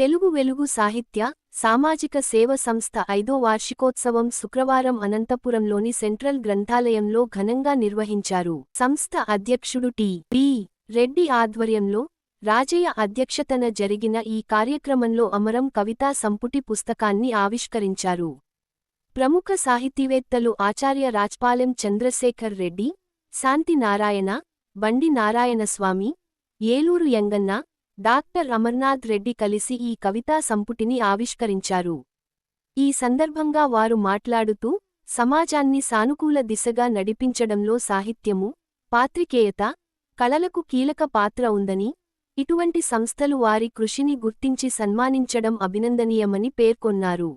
తెలుగు వెలుగు సాహిత్య సామాజిక సేవ సంస్థ ఐదో వార్షికోత్సవం శుక్రవారం అనంతపురంలోని సెంట్రల్ గ్రంథాలయంలో ఘనంగా నిర్వహించారు. సంస్థ అధ్యక్షుడు టి. పి. రెడ్డి ఆధ్వర్యంలో రాజయ్య అధ్యక్షతన జరిగిన ఈ కార్యక్రమంలో అమరం కవితా సంపుటి పుస్తకాన్ని ఆవిష్కరించారు. ప్రముఖ సాహితీవేత్తలు ఆచార్య రాజ్పాలెం చంద్రశేఖర్ రెడ్డి శాంతి నారాయణ బండి నారాయణస్వామి ఏలూరు యంగన్న డాక్టర్ అమర్నాథ్ రెడ్డి కలిసి ఈ కవితా సంపుటిని ఆవిష్కరించారు. ఈ సందర్భంగా వారు మాట్లాడుతూ సమాజాన్ని సానుకూల దిశగా నడిపించడంలో సాహిత్యము పాత్రికేయత కళలకు కీలక పాత్ర ఉందని ఇటువంటి సంస్థలు వారి కృషిని గుర్తించి సన్మానించడం అభినందనీయమని పేర్కొన్నారు.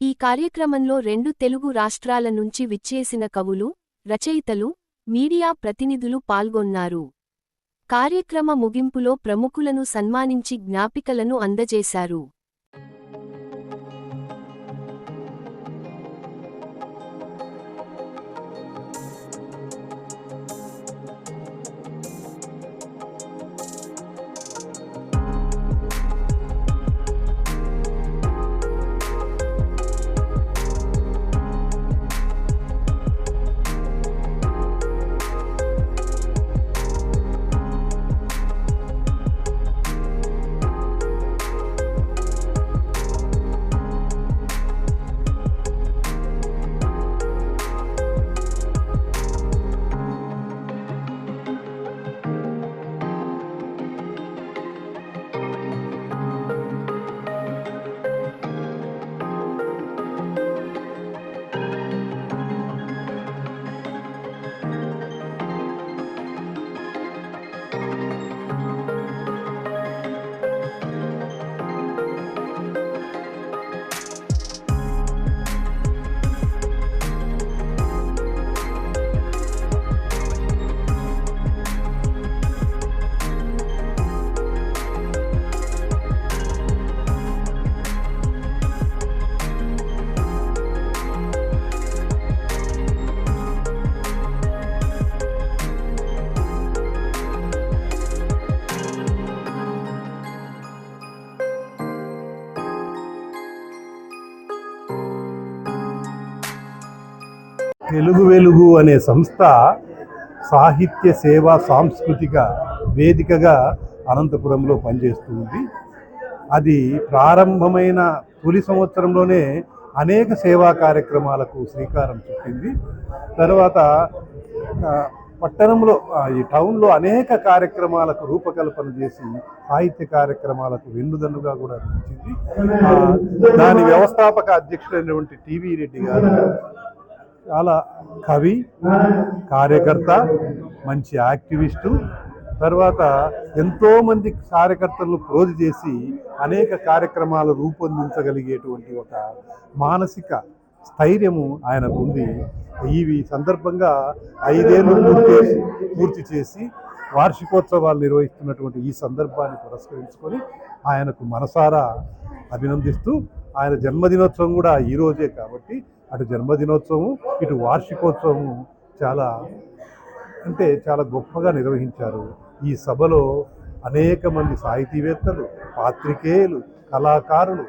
ఈ కార్యక్రమంలో రెండు తెలుగు రాష్ట్రాల నుంచి విచ్చేసిన కవులు రచయితలు మీడియా ప్రతినిధులు పాల్గొన్నారు. కార్యక్రమ ముగింపులో ప్రముఖులను సన్మానించి జ్ఞాపికలను అందజేశారు. తెలుగు వెలుగు అనే సంస్థ సాహిత్య సేవా సాంస్కృతిక వేదికగా అనంతపురంలో పనిచేస్తుంది అది ప్రారంభమైన తొలి సంవత్సరంలోనే అనేక సేవా కార్యక్రమాలకు శ్రీకారం చుట్టింది. తర్వాత పట్టణంలో ఈ టౌన్లో అనేక కార్యక్రమాలకు రూపకల్పన చేసి సాహిత్య కార్యక్రమాలకు వెన్నుదన్నుగా కూడా నిలిచింది. దాని వ్యవస్థాపక అధ్యక్షుడైనటువంటి టీవీ రెడ్డి గారు చాలా కవి కార్యకర్త మంచి యాక్టివిస్టు. తర్వాత ఎంతోమంది కార్యకర్తలను ప్రోధి చేసి అనేక కార్యక్రమాలు రూపొందించగలిగేటువంటి ఒక మానసిక స్థైర్యము ఆయనకు ఉంది ఈ సందర్భంగా ఐదేళ్ళు పూర్తి చేసి పూర్తి చేసి వార్షికోత్సవాలు నిర్వహిస్తున్నటువంటి ఈ సందర్భాన్ని పురస్కరించుకొని ఆయనకు మనసారా అభినందిస్తూ ఆయన జన్మదినోత్సవం కూడా ఈ రోజే కాబట్టి అటు జన్మదినోత్సవం ఇటు వార్షికోత్సవం చాలా అంటే చాలా గొప్పగా నిర్వహించారు. ఈ సభలో అనేక మంది సాహితీవేత్తలు పాత్రికేయులు కళాకారులు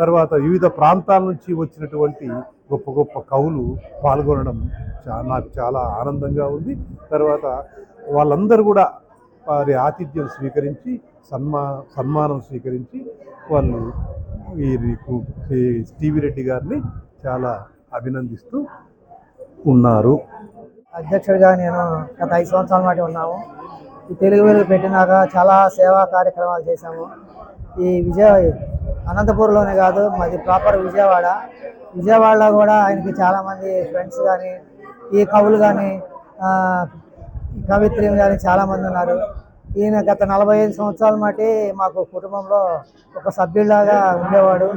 తర్వాత వివిధ ప్రాంతాల నుంచి వచ్చినటువంటి గొప్ప గొప్ప కవులు పాల్గొనడం చా నాకు చాలా ఆనందంగా ఉంది. తర్వాత వాళ్ళందరూ కూడా వారి ఆతిథ్యం స్వీకరించి సన్మా సన్మానం స్వీకరించి వాళ్ళు వీరికి టీవీ రెడ్డి గారిని చాలా అభినందిస్తూ ఉన్నారు. అధ్యక్షుడిగా నేను గత ఐదు సంవత్సరాల నాటి ఉన్నాము. ఈ తెలుగు వేలు పెట్టినాక చాలా సేవా కార్యక్రమాలు చేశాము. ఈ విజయ అనంతపూర్లోనే కాదు మాది ప్రాపర్ విజయవాడ. విజయవాడలో కూడా ఆయనకి చాలామంది ఫ్రెండ్స్ కానీ ఈ కవులు కానీ కవిత్రిలు కానీ చాలామంది ఉన్నారు. ఈయన గత నలభై ఐదు సంవత్సరాల మాటి మాకు కుటుంబంలో ఒక సభ్యుడిలాగా ఉండేవాడు.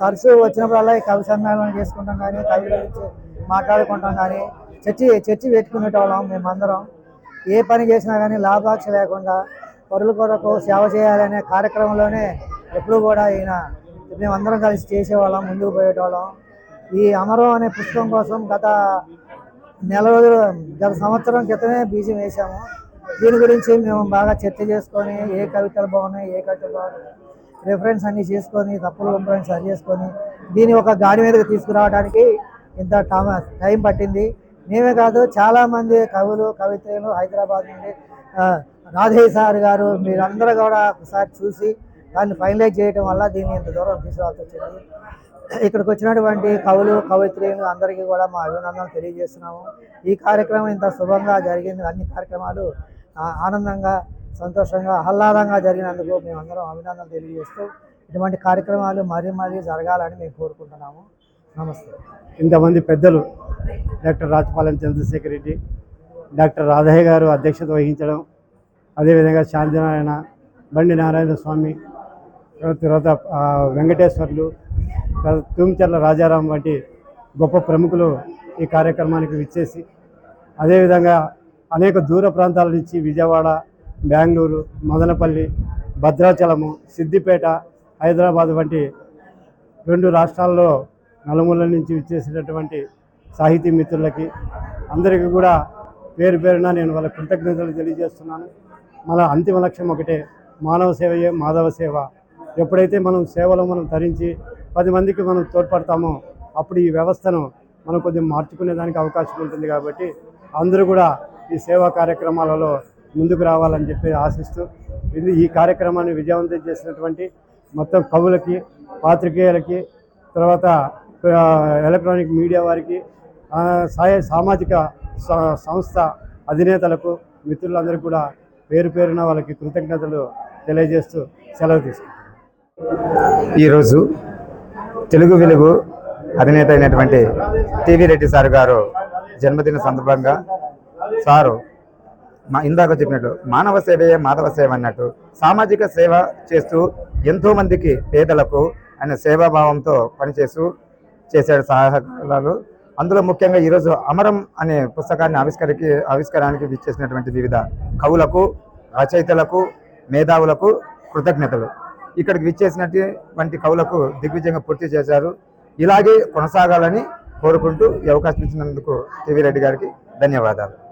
తరచూ వచ్చినప్పుడల్లా ఈ కవి సమ్మేళనం చేసుకుంటాం కానీ కవి గురించి మాట్లాడుకుంటాం కానీ చర్చి చర్చి పెట్టుకునేటోళ్ళం మేమందరం. ఏ పని చేసినా కానీ లాభాక్ష లేకుండా పరుల కొరకు సేవ చేయాలనే కార్యక్రమంలోనే ఎప్పుడు కూడా ఈయన మేమందరం కలిసి చేసేవాళ్ళం ముందుకు పోయేటోళ్ళం. ఈ అమరం అనే పుస్తకం కోసం గత నెల రోజులు గత సంవత్సరం క్రితమే బీజం వేసాము దీని గురించి మేము బాగా చర్చ చేసుకొని ఏ కవితలు బాగున్నాయి ఏ కవితలు బాగున్నాయి రిఫరెన్స్ అన్ని చేసుకొని తప్పులు ఒప్పులను సరి చేసుకొని దీన్ని ఒక గాడి మీదకి తీసుకురావడానికి ఇంత టైం పట్టింది. మేమే కాదు చాలామంది కవులు కవిత్రులు హైదరాబాద్ నుండి ఆ, సార్ గారు మీరందరూ కూడా ఒకసారి చూసి దాన్ని ఫైనలైజ్ చేయడం వల్ల దీన్ని ఇంత దూరం తీసుకురావాల్సి వచ్చింది. ఇక్కడికి వచ్చినటువంటి కవులు కవిత్రులు అందరికీ కూడా మా అభినందనలు తెలియజేస్తున్నాము. ఈ కార్యక్రమం ఇంత శుభంగా జరిగింది. అన్ని కార్యక్రమాలు ఆనందంగా సంతోషంగా ఆహ్లాదంగా జరిగినందుకు మేమందరం అభినందనలు తెలియజేస్తూ ఇటువంటి కార్యక్రమాలు మరీ మరీ జరగాలని మేము కోరుకుంటున్నాము. నమస్తే. ఇంతమంది పెద్దలు డాక్టర్ రాజపాలెం చంద్రశేఖర్ రెడ్డి డాక్టర్ రాధయ్య గారు అధ్యక్షత వహించడం అదేవిధంగా శాంతినారాయణ బండి నారాయణ స్వామి తర్వాత వెంకటేశ్వర్లు తూమిచర్ల తుమ్చర్ల రాజారాం వంటి గొప్ప ప్రముఖులు ఈ కార్యక్రమానికి విచ్చేసి అదేవిధంగా అనేక దూర ప్రాంతాల నుంచి విజయవాడ బెంగళూరు మదనపల్లి భద్రాచలము సిద్దిపేట హైదరాబాద్ వంటి రెండు రాష్ట్రాల్లో నలుమూల నుంచి విచ్చేసినటువంటి సాహితీ మిత్రులకి అందరికీ కూడా పేరు పేరున నేను వాళ్ళ కృతజ్ఞతలు తెలియజేస్తున్నాను. మన అంతిమ లక్ష్యం ఒకటే మానవ సేవయే మాధవ సేవ. ఎప్పుడైతే మనం సేవలో మనం తరించి పది మందికి మనం తోడ్పడతామో అప్పుడు ఈ వ్యవస్థను మనం కొద్దిగా మార్చుకునే దానికి అవకాశం ఉంటుంది కాబట్టి అందరూ కూడా ఈ సేవా కార్యక్రమాలలో ముందుకు రావాలని చెప్పి ఆశిస్తూ ఇది ఈ కార్యక్రమాన్ని విజయవంతం చేసినటువంటి మొత్తం కవులకి పాత్రికేయులకి తర్వాత ఎలక్ట్రానిక్ మీడియా వారికి సాయ సామాజిక సంస్థ అధినేతలకు మిత్రులందరికీ కూడా పేరు పేరున వాళ్ళకి కృతజ్ఞతలు తెలియజేస్తూ సెలవు తీసుకుంటాం ఈరోజు తెలుగు వెలుగు అధినేత అయినటువంటి టీవీ రెడ్డి సార్ గారు జన్మదిన సందర్భంగా సారు మా ఇందాక చెప్పినట్టు మానవ సేవయే మాధవ సేవ అన్నట్టు సామాజిక సేవ చేస్తూ ఎంతో మందికి పేదలకు ఆయన సేవాభావంతో పనిచేస్తూ చేశాడు సహాయకాలు అందులో ముఖ్యంగా ఈరోజు అమరం అనే పుస్తకాన్ని ఆవిష్కరికి ఆవిష్కారానికి విచ్చేసినటువంటి వివిధ కవులకు రచయితలకు మేధావులకు కృతజ్ఞతలు. ఇక్కడికి విచ్చేసినటువంటి కవులకు దిగ్విజయంగా పూర్తి చేశారు. ఇలాగే కొనసాగాలని కోరుకుంటూ ఈ అవకాశం ఇచ్చినందుకు టీవీ రెడ్డి గారికి ధన్యవాదాలు.